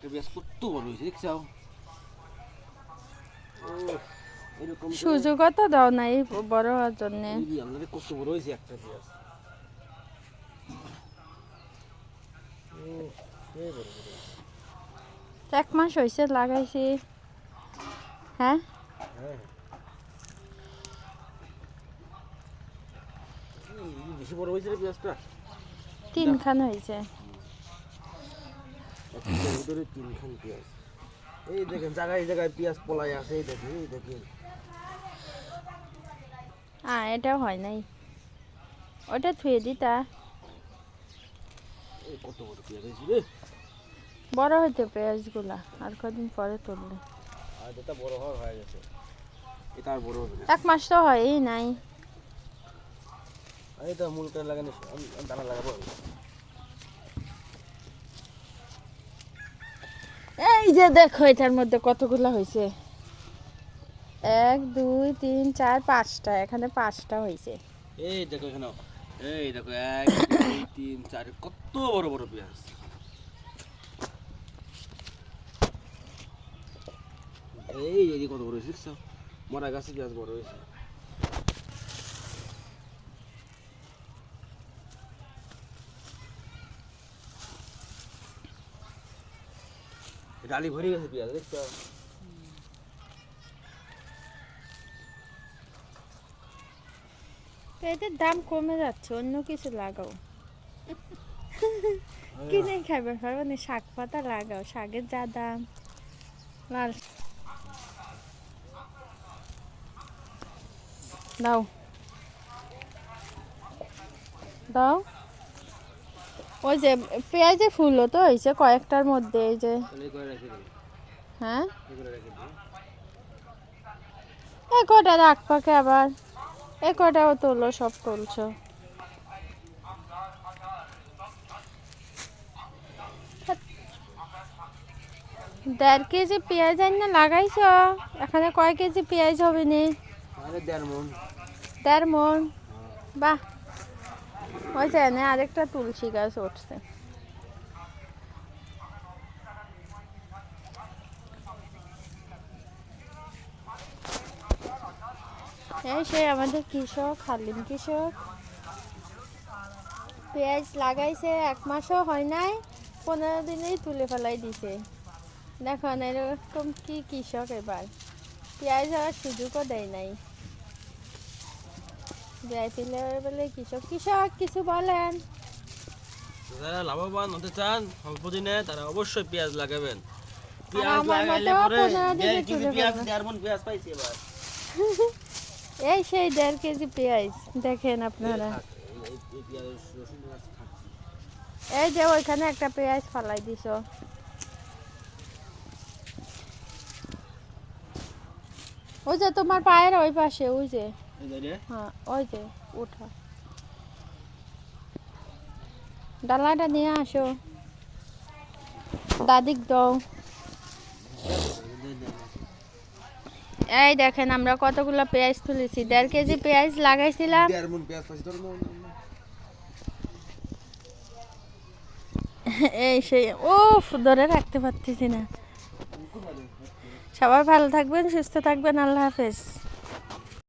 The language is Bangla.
কত বড় হয়েছে তো- সুযোগও তো দাও নাই বড় হওয়ার জন্যে। কত বড় হয়েছে একটা পেঁয়াজ। এক মাস হয়েছে লাগাইছি। হ্যাঁ? হ্যাঁ। তিনখান হয়েছে একটার ভিতরে তিনখান পেঁয়াজ। এই দেখেন জায়গায় জায়গায় পেঁয়াজ পলাই আছে এই দেখেন এই দেখেন। আ এটাও হয় নাই। ওটা থুয়ে দিতা কত বড় পেঁয়াজ হয়েছে রে। বড় হইতে পেঁয়াজগুলা আর কদিন পরে তুললে আর এটা বড় হওয়ার হয়ে গেছে। এটা আর বড় হবে এক মাস তো হয়ই নাই। এটা মূল করে লাগানো দানা লাগাবো এই যে দেখো এটার মধ্যে কতগুলা হয়েছে এক, দুই, তিন, চার, পাঁচটা। এখানে পাঁচটা হয়েছে এই দেখো এখানে। এই দেখো, এক, দুই, তিন, চার, কত বড় বড় পেঁয়াজ। এই কত বড় হয়েছে মরা গাছে পেঁয়াজ বড় হয়েছে ডালি ভরে গেছে পেঁয়াজ দেখছ? তো এদের দাম কমে যাচ্ছে অন্য কিছু লাগাও। কিনে খাবে? পারব না শাক পাতা লাগাও শাকের যা দাম। লাল দাও। দাও। ওই যে পেঁয়াজে ফুলও তো হয়েছে কয়েকটার মধ্যে এই যে। হ্যাঁ? এই কটা রাখ পাকে আবার। এই কটাও তোলো সব তুলছো। দেড় কেজি পেঁয়াজ আইন না লাগাইছ? এখানে কয় কেজি পেঁয়াজ হবে নি? দেড় মন দেড় মন বাহ। ওই যে আরেকটা তুলসী গাছ উঠছে। এই সেই আমাদের কৃষক, হালিম কৃষক। পেঁয়াজ লাগাইছে, এক মাসও হয় নাই, পনেরো দিনেই তুলে ফেলাই দিছে। দেখুন, এরকম কি কৃষক এবার। পেঁয়াজ হওয়ার সুযোগও দেয় নাই। বলে কৃষক কৃষক কিছু বলেন। যারা লাভবান হতে চান অল্প দিনে তারা অবশ্যই পেঁয়াজ লাগাবেন। পেঁয়াজ আমার পরে পনেরো দিনে দেড় কেজি তুলে পেঁয়াজ দেড় মন পেঁয়াজ পাইছি এবার। এই সেই দেড় কেজি পেঁয়াজ দেখেন আপনারা। এই- যে ওইখানে একটা পেঁয়াজ ফালাই দিছ। ওই যে তোমার পায়ের ওই পাশে ওই যে। হ্যাঁ ওই যে উঠা ডালাটা নিয়ে আসো। দাদিক দাও। এই দেখেন আমরা কতগুলো পেঁয়াজ তুলেছি। দেড় কেজি পেঁয়াজ লাগাইছিলাম। মন। এই সেই উফ ধরে রাখতে পারতেছি না। সবাই ভালো থাকবেন সুস্থ থাকবেন আল্লাহ হাফেজ।